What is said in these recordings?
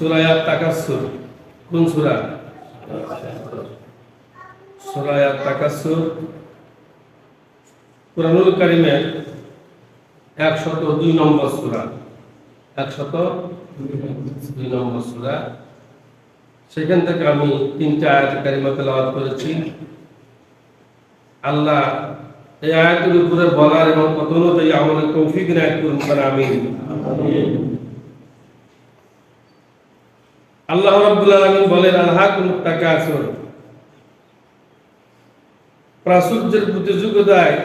সুরায়াত তাকাসুর কোন সুরা? সুরায়াত তাকাসুর কোরআনুল কারিমের একশত দুই নম্বর সুরা। একশত দুই নম্বর সুরা। সেখান থেকে আমি তিনটা আয়াত কারিমা তেলাওয়াত করেছি। আল্লাহ এই আয়াতের উপরে বলার এবং কত অনুযায়ী আমাদের তৌফিক নায়ক করুন করে আমি আল্লাহ রাব্বুল আলামিন বলেন আলহাকুম তাকাসুর। প্রাচুর্যের প্রতিযোগিতায়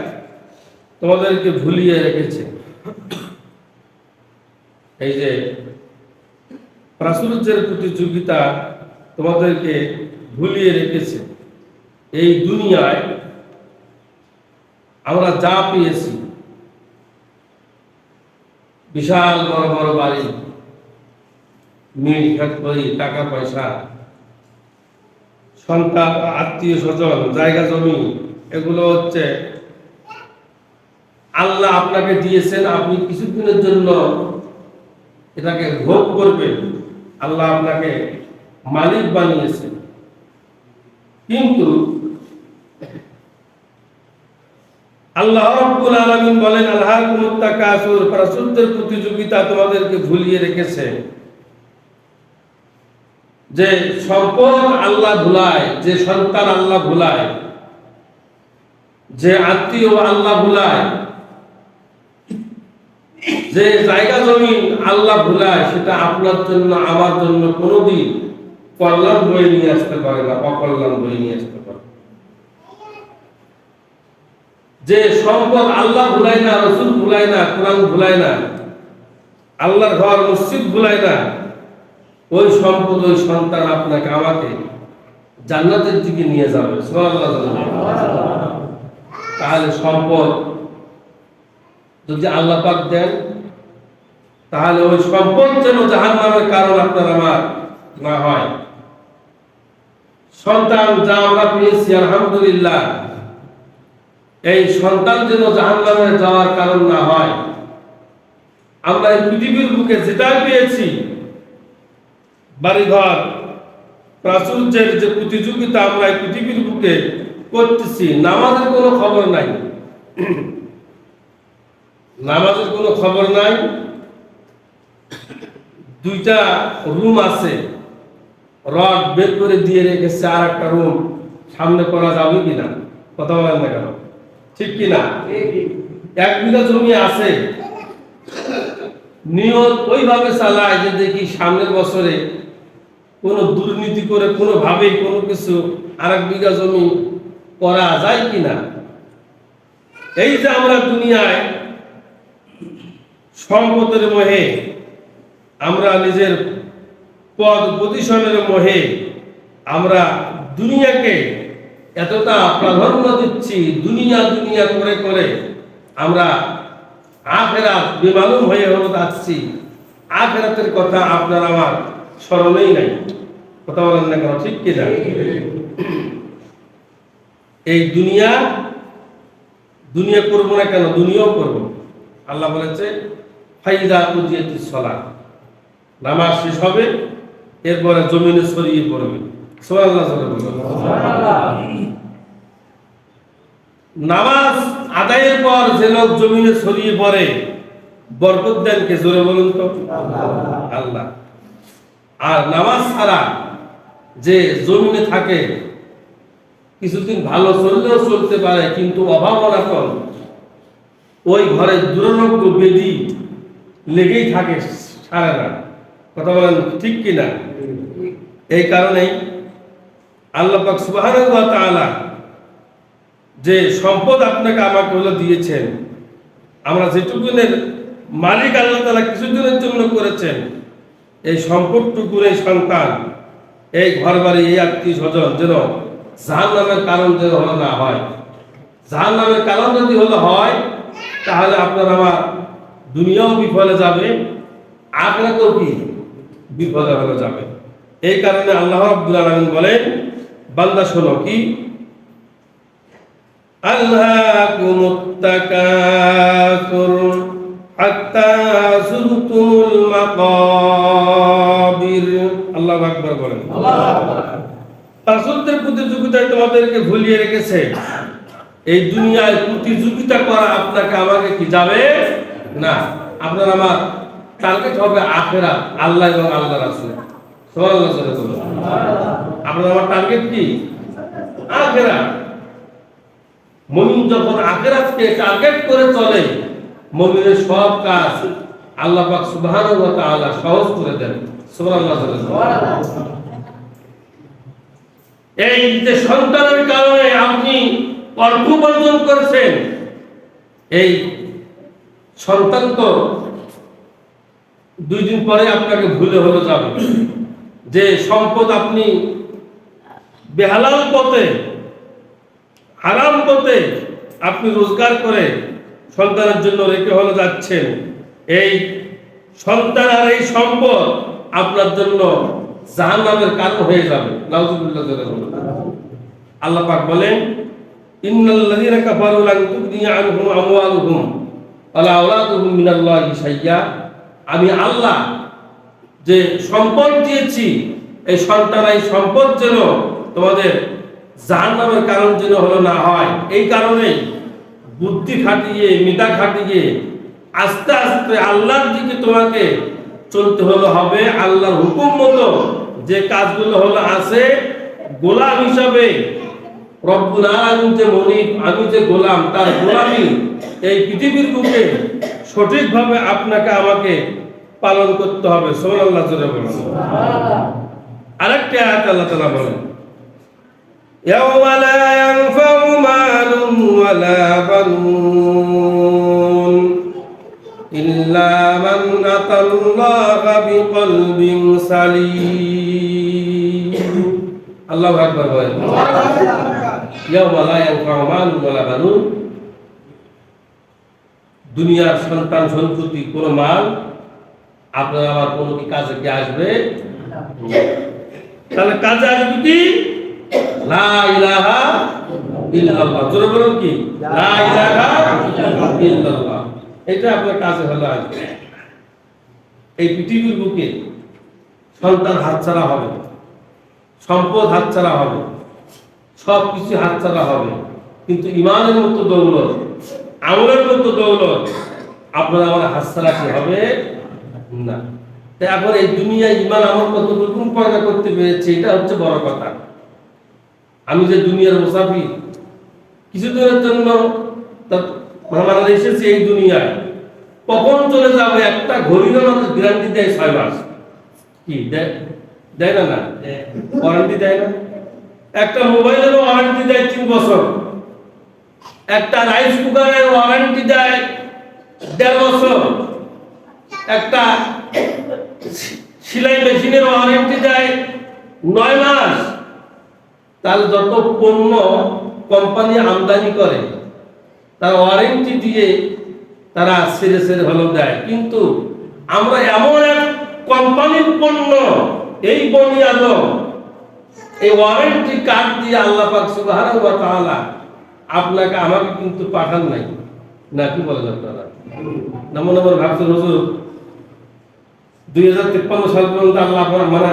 তোমাদেরকে ভুলিয়ে রেখেছে। এই যে প্রাচুর্যের প্রতিযোগিতা তোমাদেরকে ভুলিয়ে রেখেছে। এই দুনিয়ায় আমরা যা পেয়েছি, বিশাল বড় বড় বাড়ি ফ্যাক্টরি টাকা পয়সা সন্তান, আত্মীয় স্বজন, জায়গা জমি, এগুলো হচ্ছে আল্লাহ আপনাকে দিয়েছেন, আপনি কিছুদিনের জন্য এটাকে ভোগ করবেন। আল্লাহ আপনাকে মালিক বানিয়েছেন। কিন্তু আল্লাহ রাব্বুল আলামিন বলেন আল্লাহ প্রতিযোগিতা তোমাদেরকে ভুলিয়ে রেখেছে। যে সম্পদ আল্লাহ ভুলায়, যে সন্তান আল্লাহ ভুলায়, যে আত্মীয় আল্লাহ ভুলায়, যে জায়গা জমি আল্লাহ ভুলায়, সেটা আপনার জন্য, আমার জন্য কোনোদিন কল্যাণ বয়ে নিয়ে আসতে পারে না, অকল্যাণ বয়ে নিয়ে আসতে পারে। যে সম্পদ আল্লাহ ভুলায় না, রসুল ভুলায় না, কোরআন ভুলায় না, আল্লাহর ঘর, মসজিদ ভুলায় না ওই সম্পদ, ওই সন্তান আপনাকে আমাকে জান্নাতের দিকে নিয়ে যাবে। তাহলে সম্পদ যদি আল্লাহ পাক দেন, তাহলে ওই সম্পদ যেন জাহান্নামের কারণ আপনার আমার না হয়। সন্তান যা আমরা পেয়েছি, আলহামদুলিল্লাহ, এই সন্তান যেন জাহান্নামে যাওয়ার কারণ না হয়। আমরা এই পৃথিবীর বুকে যেটাই পেয়েছি বাড়িঘর, প্রাচুর্যের যে প্রতিযোগিতা আমরা এই পৃথিবীর বুকে করতেছি, নামাজের কোনো খবর নাই। নামাজের কোনো খবর নাই। দুইটা রুম আছে। রড বের করে দিয়ে রেখেছে আর একটা রুম। সামনে করা যাবে কিনা কথা বলেন না কেন? ঠিক কিনা এক বিঘা জমি আছে। নিয়ত ওইভাবে চালায় যে দেখি সামনের বছরে কোনো দুর্নীতি করে কোনোভাবেই কোনো কিছু আর এক বিঘা জমি করা যায় কিনা? এই যে আমরা দুনিয়ায় সম্পদের মোহে, আমরা নিজের পদ পজিশনের মোহে, আমরা দুনিয়াকে এতটা প্রাধান্য দিচ্ছি, দুনিয়া দুনিয়া করে করে আমরা আখেরাত বেমালুম হয়ে হলো যাচ্ছি আখেরাতের কথা আপনার আমার স্মরণেই নাই। কথা বলেন না কেন? ঠিক কি না? এই দুনিয়া দুনিয়া করব না কেন? দুনিয়াও করব। আল্লাহ বলেছে ফাইদা কুজিয়াতি সলা নামাজ শেষ হবে এরপরে জমিনে ছড়িয়ে পড়বে। সুবহানাল্লাহ নামাজ আদায়ের পর যে লোক জমিনে ছড়িয়ে পড়ে বরকত দেন কে জোরে বলুন তো? আল্লাহ। আর নামাজ ছাড়া যে জমিনে থাকে, কিছুদিন ভালো চললেও চলতে পারে, কিন্তু অভাব অনাটন, ওই ঘরে দুরারোগ্য বেদি লেগেই থাকে, সারে না। কথা বলেন ঠিক কিনা? এই কারণেই আল্লাহ পাক সুবহানাহু ওয়া তাআলা যে সম্পদ আপনাকে আমাকে হলো দিয়েছেন, আমরা যেটুকুনের মালিক আল্লাহ তালা কিছুদিনের জন্য করেছেন এই সম্পদটুকুর এই সন্তান, এই ঘর বাড়ি এই আত্মীয় স্বজন যেন জাহান নামের কারণ যেন হলো না হয়। জাহান নামের কারণ যদি হলো হয়, তাহলে আপনার আমার দুনিয়াও বিফলে যাবে, আখরাতেও কি বিফলে হলে যাবে। এই কারণে আল্লাহ রাব্বুল আলামিন বলেন, বান্দা শোনো কি? আল্লাহকুমুত রাসূলদের প্রতিযোগিতায় তোমাদেরকে ভুলিয়ে রেখেছে। এই দুনিয়ায় প্রতিযোগিতা করা আপনাকে আমাকে কি যাবে? না। আপনার আমার টার্গেট হবে আখেরা, আল্লাহ এবং আল্লাহ রাসূল। আপনার আমার টার্গেট কি? আখেরা। মুমিন যখন আখেরাতকে টার্গেট করে চলে, মুমিনের সব কাজ আল্লাহ পাক সুবহানাহু সহজ করে দেন। এই যে সন্তানের কারণে আপনি অর্থ উপার্জন করেছেন, এই সন্তান তো দুই দিন পরে আপনাকে ভুলে হলো যাবে। যে সম্পদ আপনি বেহালাল পথে, হারাম পথে আপনি রোজগার করে সন্তানের জন্য রেখে হলে যাচ্ছেন, এই সন্তান আর এই সম্পদ আপনার জন্য জাহান্নামের কারণ হয়ে যাবে। নাউজুবিল্লাহ। আল্লাহ পাক বলেন, ইন্নাল্লাযীনা কাফারু লান তুগনি আনহুম আমওয়ালুহুম, ওয়ালা আওলাদুহুম মিনাল্লাহি শাইয়্যা আমি আল্লাহ যে সম্পদ দিয়েছি, এই সন্তান, এই সম্পদ যেন তোমাদের জাহান্নামের কারণ যেন হলো না হয়। এই কারণে বুদ্ধি খাটিয়ে মেধা খাটিয়ে আস্তে আস্তে আল্লাহর দিকে তোমাকে চলতে হলো হবে আল্লাহর হুকুম মতো। যে কাজগুলো হলো আছে গোলাম হিসাবে রব্বুল আলামিন যে মনিব আমি যে গোলাম তার গোলামি এই পৃথিবীর বুকে সঠিকভাবে আপনাকে আমাকে পালন করতে হবে। সুবহানাল্লাহ জোরে বলুন। আরেকটা আয়াত আল্লাহ তাআলা বলেন ইয়াওমা লা ইয়ানফাউ মালুন ওয়ালা বানুন। إلا من أتى الله بقلب سليم الله أكبر বলেন يوم لا ينفع مال ولا بنون দুনিয়ার সন্তান সন্ততি কোনো মাল আপনার আমার কোনো কি কাজে কি আসবে তাহলে কাজে আসবে কি লা ইলাহা ইল্লাল্লাহ জোরে বলুন কি লা ইলাহা ইল্লাল্লাহ এটা আপনার কাজে হলো আসবে। এই পৃথিবীর বুকে সন্তান হাতছাড়া হবে সম্পদ হাতছাড়া হবে সব কিছু হাতছাড়া হবে। কিন্তু ইমানের মতো দৌলত, আমলের মতো দৌলত আপনার আমার হাতছাড়া কি হবে? না। তাই এখন এই দুনিয়ায় ইমান আমার কতটুকু পয়দা করতে পেরেছে, এটা হচ্ছে বড় কথা। আমি যে দুনিয়ার মুসাফির, কিছুদিনের জন্য মানে এসেছি এই দুনিয়ায় কখন চলে যাবে একটা ঘড়িরও আমাদের গ্যারান্টি দেয় ছয় মাস? কি দেয় দেয় না না? ওয়ারেন্টি দেয় না? একটা মোবাইলেরও ওয়ারেন্টি দেয় তিন বছর। একটা রাইস কুকারের ওয়ারেন্টি দেয় দেড় বছর। একটা সেলাই মেশিনের ওয়ারেন্টি দেয় নয় মাস। তাহলে যত পণ্য কোম্পানি আমদানি করে তার ওয়ারেন্টি দিয়ে তারা সেরে সেরে হলো দেয়। কিন্তু আমরা এমন এক কোম্পানির পণ্য এই বনি আদম এই ওয়ারেন্টি কার্ড দিয়ে আল্লাহ পাক সুবহানাহু ওয়া তাআলা আপনাকে আমাকে কিন্তু পাঠান নাই। না কি বলেন আপনারা? নমো নমো ভাবছেন হুজুর দুই হাজার তিপ্পান্ন সাল পর্যন্ত আল্লাহ আপনার মানে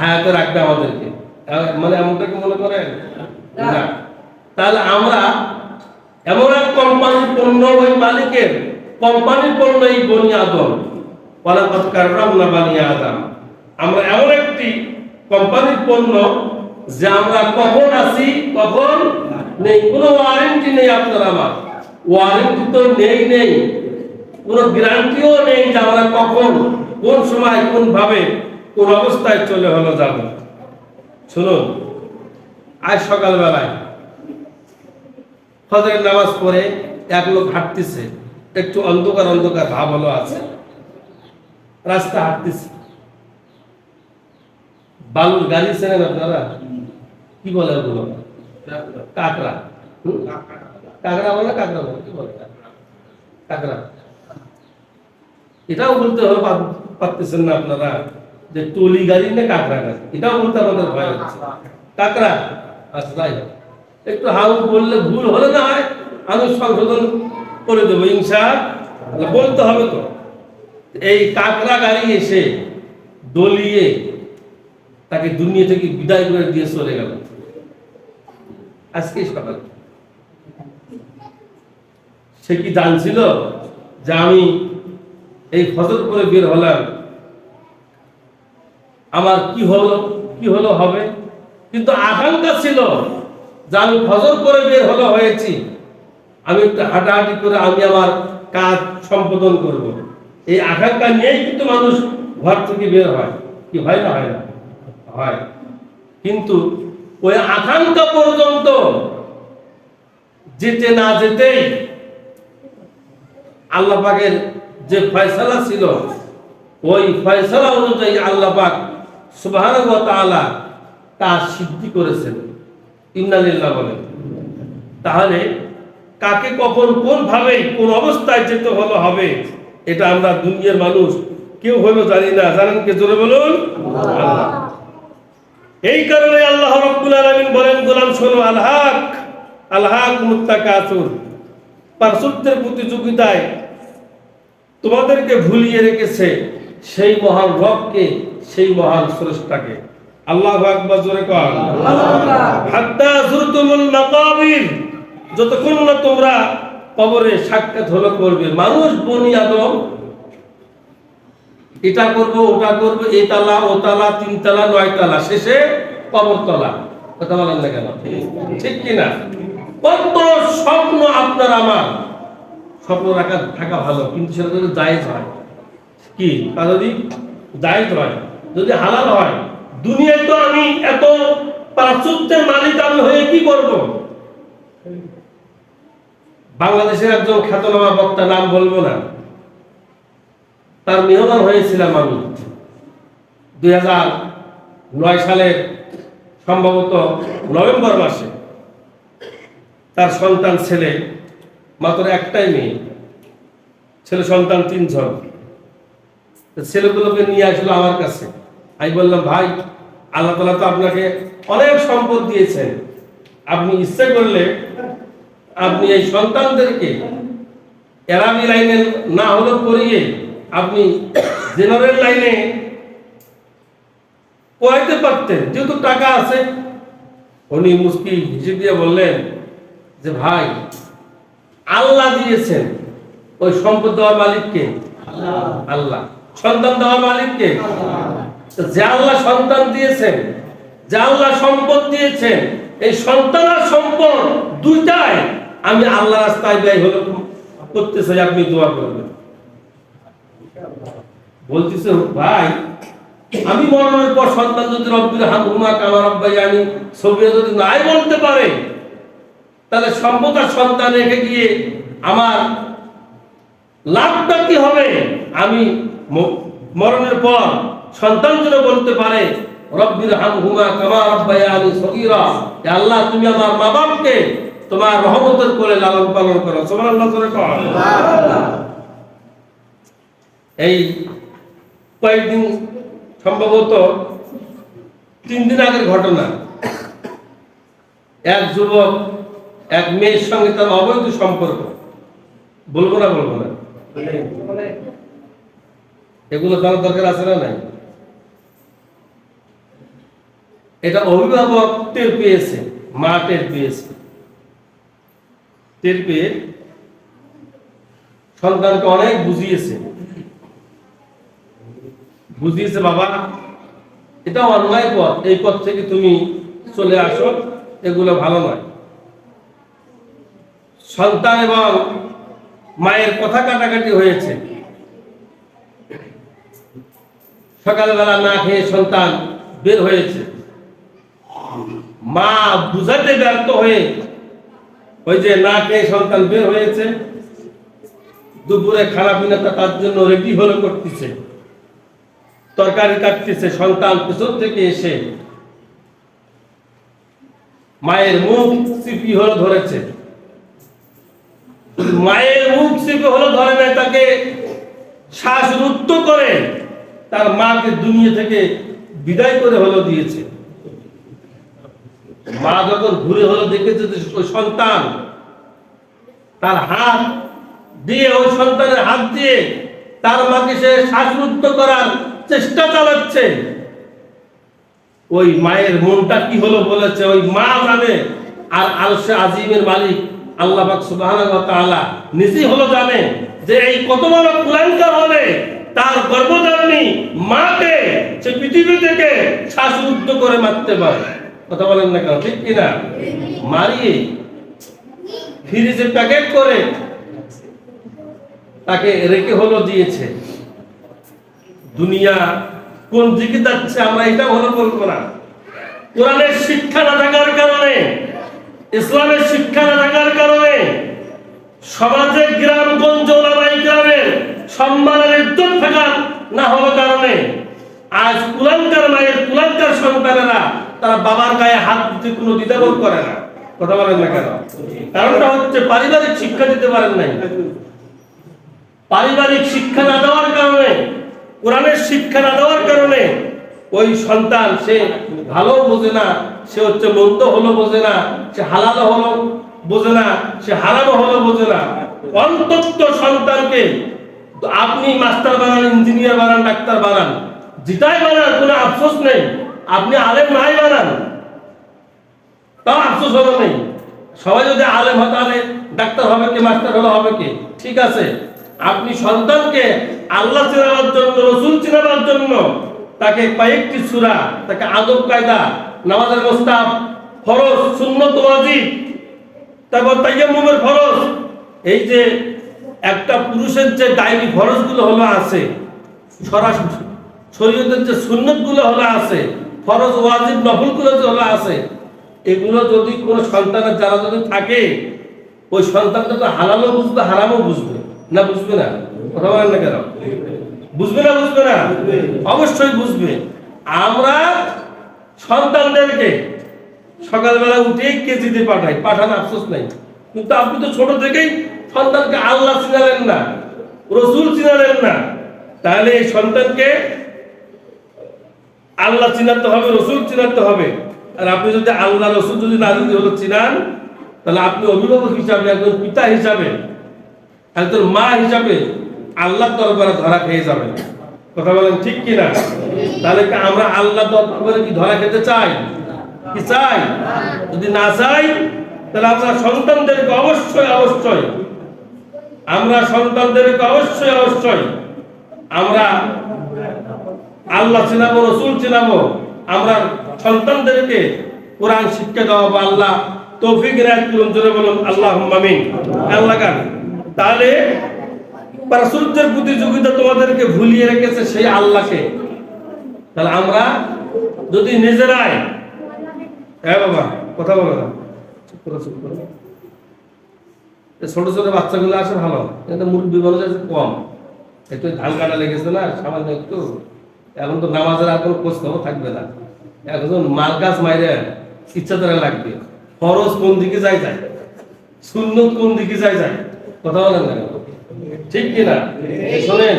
হায়াতে রাখবে আমাদেরকে। মানে এমনটাকে মনে করেন? না। তাহলে আমরা এমন এক কোম্পানির পণ্য ওই মালিকের। কোম্পানির পণ্য এই বনি আদম। ওয়ালাকাদ কাররামনা বানি আদম। আমরা এমন একটি কোম্পানির পণ্য যে আমরা কখন আছি, কখন নেই। কোনো ওয়ারেন্টি নেই আপনার আমার। ওয়ারেন্টি তো নেই নেই। কোনো গ্যারান্টিও নেই যে আমরা কখন, কোন সময় কোন ভাবে কোন অবস্থায় চলে হলো যাব শুনুন, আজ সকালবেলায় ফজরের নামাজ পড়ে এক লোক হাঁটতেছে, একটু অন্ধকার অন্ধকার ভাব হলো আছে। রাস্তা হাঁটতেছে। বালুর গাড়ি চেনেন আপনারা? কি বলে ওগুলো? কাকড়া? কাকড়া বলে কাকড়া বলে, কি বলে? কাকড়া। এটাও বলতে হবে পারতেছেন না আপনারা? যে টলি গাড়ি না কাকড়া গাড়ি? এটাও বলতে আমাদের ভয় হচ্ছে। কাকড়া? আচ্ছা হোক। একটু হাউ বললে ভুল হলে না হয় আমি সংশোধন করে দেবো ইনসা বলতে হবে তো। এই কাকড়া গাড়ি এসে দলিয়ে তাকে দুনিয়া থেকে বিদায় করে দিয়ে চলে গেল। আজকে সকাল। সে কি জানছিল যে আমি এই ফজর করে বের হলাম? আমার কি হলো কি হলো হবে? কিন্তু আকাঙ্ক্ষা ছিল যে আমি ফজর করে বের হলো হয়েছি। আমি একটু হাঁটাহাঁটি করে আমি আমার কাজ সম্পাদন করব। এই আকাঙ্ক্ষা নিয়েই কিন্তু মানুষ ঘর থেকে বের হয়। কি হয় না হয় না? হয়। কিন্তু ওই আকাঙ্ক্ষা পর্যন্ত যেতে না যেতেই আল্লাহ পাকের যে ফয়সালা ছিল, ওই ফয়সালা অনুযায়ী আল্লাহ পাক ওয়া তা সিদ্ধি করেছেন। ইন্নালিল্লাহ বলেন। তাহলে কাকে কখন কোন ভাবে কোন অবস্থায় যেতে হলো হবে, এটা আমরা দুনিয়ার মানুষ কেউ হলো জানি না। জানেন কে? জোরে বলুন। এই কারণে আল্লাহ রব্বুল আলামিন বলেন, গোলাম শোনো আলহাক আলহাক মুত্তাকাসুর। পারসুত্বের প্রতিযোগিতায় তোমাদেরকে ভুলিয়ে রেখেছে সেই মহান রবকে, সেই মহান স্রষ্টাকে। আল্লাহ আকবার, জোরে কর। হাত্তা জুরতুমুল মাকাবির যতক্ষণ না তোমরা কবরে সাক্ষাৎ হলো করবে। মানুষ বনি আদম, এটা করব, ওটা করব, এই তালা, ও তালা, তিন তালা, শেষে কবর তলা। কথা বলেন না কেন? ঠিক কি না? কত স্বপ্ন আপনার আমার। স্বপ্ন রাখা, থাকা ভালো, কিন্তু সেটা যদি জায়েজ হয়। কি? তা যদি জায়েজ হয়, যদি হালাল হয় দুনিয়ায় তো আমি এত প্রাচুর্যের মালিক আমি হয়ে কি করব? বাংলাদেশের একজন খ্যাতনামা বক্তা নাম বলব না। তার মেহমান হয়েছিলাম আমি। দুই হাজার নয় সালের সম্ভবত নভেম্বর মাসে। তার সন্তান ছেলে, মাত্র একটাই মেয়ে। ছেলে, সন্তান তিনজন। ছেলেগুলোকে নিয়ে আসলো আমার কাছে। আমি বললাম, ভাই আল্লাহ তালা তো আপনাকে অনেক সম্পদ দিয়েছেন। আপনি ইচ্ছে করলে আপনি এই সন্তানদেরকে এরামি লাইনে না হলেও করিয়ে আপনি জেনারেল লাইনে পড়াইতে পারতেন। যেহেতু টাকা আছে উনি মুস্কি হিসেব দিয়ে বললেন যে ভাই আল্লাহ দিয়েছেন ওই সম্পদ দেওয়ার মালিককে। আল্লাহ। সন্তান দেওয়ার মালিককে? তো যে আল্লাহ সন্তান দিয়েছেন, যে আল্লাহ সম্পদ দিয়েছেন, এই সন্তান আর সম্পদ দুইটাই আমি আল্লাহ রাস্তায় ব্যয় হলো করতে চাই আপনি দোয়া করবেন। বলতেছে, ভাই, আমি মরণের পর সন্তান যদি রব্বির হাম হুমা কামার আব্বাই আনি ছবি যদি নাই বলতে পারে, তাহলে সম্পদ আর সন্তান রেখে গিয়ে আমার লাভটা কি হবে? আমি মরণের পর সন্তান বলতে পারে, রব্বির হাম হুমা কামার আব্বাই আনি সগীরা হে আল্লাহ, তুমি আমার মা বাপকে তোমার রহমতের করে লালন পালন করো। সুবহানাল্লাহ কর এই কয়েকদিন সম্ভবত তিন দিন আগের ঘটনা। এক যুবক, এক মেয়ের সঙ্গে তার অবৈধ সম্পর্ক। বলব না বলব না? এগুলো জানার দরকার আছে না নাই? এটা অভিভাবক টের পেয়েছে মা টের পেয়েছে। টের পেয়ে সন্তানকে অনেক বুঝিয়েছে। বুঝিয়েছে, বাবা এটা অন্যায় পথ, এই পথ থেকে তুমি চলে আসো, এগুলো ভালো নয়। সন্তান এবং মায়ের কথা কাটাকাটি হয়েছে। সকালবেলা না খেয়ে সন্তান বের হয়েছে। মা বুঝাতে ব্যর্থ হয়ে ওই যে না খেয়ে সন্তান বের হয়েছে, দুপুরে খানা পিনাটা তার জন্য রেডি হলে করতেছে। তরকারি কাটতেছে, সন্তান পিছন থেকে এসে মায়ের মুখ চিপি হলো ধরেছে। মায়ের মুখ চিপে হলো ধরে নাই, তাকে শ্বাসরুদ্ধ করে তার মাকে দুনিয়া থেকে বিদায় করে হলো দিয়েছে। মা যখন ঘুরে হলো, দেখেছে যে ওই সন্তান, তার হাত দিয়ে, ওই সন্তানের হাত দিয়ে তার মাকে সে শ্বাসরুদ্ধ করার চেষ্টা চালাচ্ছে। ওই মায়ের মনটা কি হলো বলেছে, ওই মা জানে। আর আলসে আজিমের মালিক আল্লাহ তাআলা নিজেই হলো জানে যে এই কত বড় কুলাঙ্কার হবে। তার গর্ভধারিণী মাকে সে পৃথিবী থেকে শ্বাসরুদ্ধ করে মারতে পারে। কথা বলেন না কেন? ঠিক কিনা? মারিয়ে ফ্রিজে প্যাকেট করে তাকে রেখে হলো দিয়েছে। দুনিয়া কোন দিকে যাচ্ছে আমরা এটা ভালো বলব না। কোরআনের শিক্ষা না থাকার কারণে, ইসলামের শিক্ষা না থাকার কারণে সমাজে গ্রামগঞ্জ ওলামাই গ্রামের সম্মানের ইজ্জত থাকার না হওয়ার কারণে আজ কুলাঙ্কার মায়ের কুলাঙ্কার সন্তানেরা তারা বাবার গায়ে হাত দিতে কোনো দ্বিধাবোধ করে না। কথা বলেন না কেন? কারণটা হচ্ছে পারিবারিক শিক্ষা দিতে পারেন নাই। পারিবারিক শিক্ষা না দেওয়ার কারণে, কোরআনের শিক্ষা না দেওয়ার কারণে ওই সন্তান সে ভালো বোঝে না, সে হচ্ছে মন্দ হলো বোঝে না, সে হালাল হলো বোঝে না, সে হারাম হলো বোঝে না। অন্তত সন্তানকে আপনি মাস্টার বানান, ইঞ্জিনিয়ার বানান, ডাক্তার বানান যেটাই বানান কোনো আফসোস নেই। আপনি আলেম নাই বানান তাও আফসোস হলো নেই। সবাই যদি আলেম হতে হবে ডাক্তার হবে কি, মাস্টার হলে হবে কি? ঠিক আছে। আপনি সন্তানকে আল্লাহ চেনাবার জন্য, রসুল চেনাবার জন্য তাকে কয়েকটি সুরা, তাকে আদব কায়দা, নামাজের মোস্তাব ফরজ, সুন্নত, ওয়াজিব, তারপর তাইয়াম্মুমের ফরজ, এই যে একটা পুরুষের যে ডায়েরি ফরজগুলো হলো আছে, সরাসরি শরীয়তের যে সুন্নতগুলো হলো আছে ফরজ, ওয়াজিব নফলগুলো যে হলো আছে, এগুলো যদি কোনো সন্তানের যারা যদি থাকে, ওই সন্তানটা তো হালালও বুঝবে, হারামও বুঝবে। না বুঝবে না? কথা বলেন না কেন? বুঝবে না বুঝবে না? অবশ্যই বুঝবে। আমরা সন্তানদেরকে সকালবেলা উঠে কেজিতে পাঠাই, পাঠান আফসোস নাই। কিন্তু আপনি তো ছোট থেকেই সন্তানকে আল্লাহ চিনালেন না, রসুল চিনালেন না। তাহলে এই সন্তানকে আল্লাহ চিনাতে হবে, রসুল চিনাতে হবে। আর আপনি যদি আল্লাহ রসুল যদি না যদি হলো চিনান, তাহলে আপনি অভিভাবক হিসাবে, একজন পিতা হিসাবে, একজন মা হিসাবে আল্লাহ দরবারে ধরা খেয়ে যাবেন। কথা বলেন ঠিক কি না তাহলে আমরা আল্লাহ দরবারে কি ধরা খেতে চাই? কি চাই? যদি না চাই, তাহলে আমরা সন্তানদেরকে অবশ্যই অবশ্যই, আমরা সন্তানদেরকে অবশ্যই অবশ্যই আমরা আল্লাহ চিনাবো, রসুল চিনাবো, আমরা সন্তানদেরকে কোরআন শিক্ষা দেওয়া বা আল্লাহ তৌফিক রায় বলুন আল্লাহ আমিন। আল্লাহ গান তাহলে প্রাচুর্যের প্রতিযোগিতা তোমাদেরকে ভুলিয়ে রেখেছে সেই আল্লাহকে। তাহলে আমরা যদি নিজেরাই হ্যাঁ বাবা, কথা বলো না। ছোট ছোট বাচ্চাগুলো আসে ভালো কিন্তু মুরব্বী বলে কম। একটু ধান কাটা লেগেছে না সামান্য একটু। এখন তো নামাজের আর কোনো খোঁজ খবর থাকবে না। এখন মাল গাছ মাইরে ইচ্ছা ধরে লাগবে। ফরজ কোন দিকে যায় যায়? সুন্নত কোন দিকে যায় যায়? কথা বলেন না ঠিক কিনা শোনেন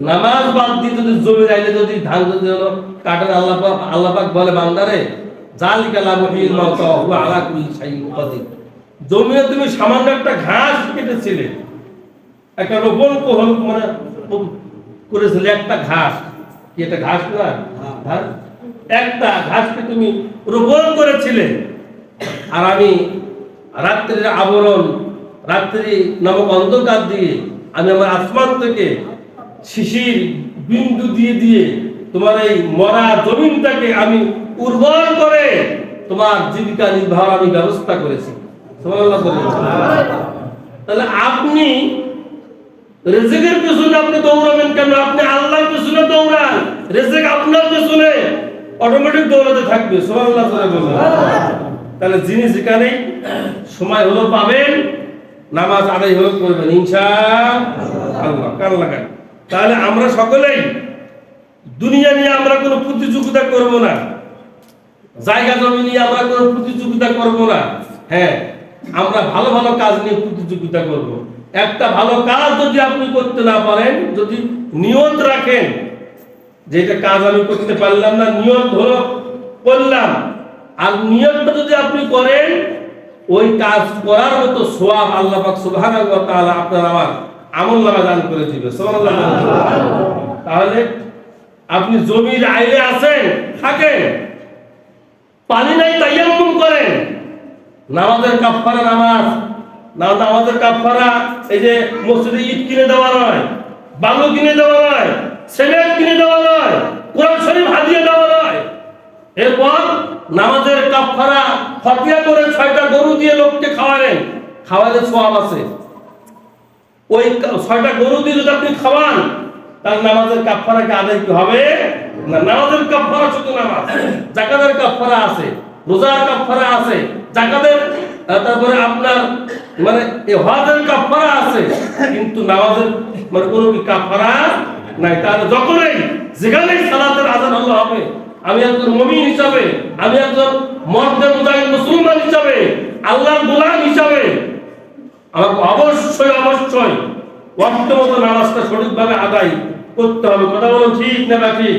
নামাজ বাদ দিয়ে যদি জমি রাইলে যদি ধান যদি হলো কাটেন আল্লাহ পাক- আল্লাহ পাক বলে বান্দারে জালিকা লাভ ফিল মাউতা আলা শাইইন জমিতে তুমি সামান্য একটা ঘাস কেটেছিলে। একটা রোপণ কোহল মানে করেছিলে একটা ঘাস। কি একটা ঘাস না? ঘাস? একটা ঘাসকে তুমি রোপণ করেছিলে। আর আমি রাত্রির আবরণ রাত্রি নামক অন্ধকার দিয়ে আমি আমার আসমান থেকে শিশির বিন্দু দিয়ে দিয়ে তোমার এই মরা জমিনটাকে আমি উর্বর করে তোমার জীবিকা নির্বাহ আমি ব্যবস্থা করেছি। তাহলে আপনি রেজেকের পেছনে আপনি দৌড়াবেন কেন? আপনি আল্লাহর পেছনে দৌড়ান। রেজেক আপনার পেছনে অটোমেটিক দৌড়াতে থাকবে, সুবহানাল্লাহ তাহলে যিনি যেখানে সময় হলো পাবেন, নামাজ আদায় হলো করবেন ইনশা আল্লাহ কার লাগান? তাহলে আমরা সকলেই দুনিয়া নিয়ে আমরা কোনো প্রতিযোগিতা করব না। জায়গা জমি নিয়ে আমরা কোনো প্রতিযোগিতা করব না। হ্যাঁ আমরা ভালো ভালো কাজ নিয়ে প্রতিযোগিতা করব। একটা ভালো কাজ যদি আপনি করতে না পারেন, যদি নিয়ত রাখেন, যে এটা কাজ আমি করতে পারলাম না, নিয়ত হলো করলাম, আর নিয়তটা যদি আপনি করেন, ওই কাজ করার মতো সোয়াব আল্লাহ পাক সুবহানাহু ওয়া তাআলা আপনার আমার আমল নামা দান করে দিবে। সুবহানাল্লাহ। তাহলে আপনি জমির আইলে আছেন, থাকেন, পানি নাই তাইয়াম্মুম করেন, নামাজের কাফারা নামাজ না নামাজের কাফারা এই যে মসজিদে ইট কিনে দেওয়া নয়, বালু কিনে দেওয়া নয় সিমেন্ট কিনে দেওয়া নয়, কোরআন শরীফ হাদিয়ে দেওয়া নয়। এরপর নামাজের কাফারা ফতিয়া করে ছয়টা গরু দিয়ে লোককে খাওয়ালেন, খাওয়ালে সোয়াব আছে। ওই ছয়টা গরু দিয়ে যদি আপনি খাওয়ান তার নামাজের কাফারা কি আদায় কি হবে? না, নামাজের কাফারা শুধু নামাজ, জাকাতের কাফারা আছে, রোজার কাফারা আছে, জাকাতের তারপরে আপনার মানে হজের কাফারা আছে, কিন্তু নামাজের মানে কোনো কি কাফারা নাই। তাহলে যখনই, যেখানেই সালাতের আজান হলো হবে, আমি একজন মমিন হিসাবে, আমি একজন মর্দে মুজাহিদ মুসলমান হিসাবে, আল্লাহর গোলাম হিসাবে, আমাকে অবশ্যই অবশ্যই ওয়াক্ত মতো নামাজটা সঠিকভাবে আদায় করতে হবে। কথা বলো ঠিক না ঠিক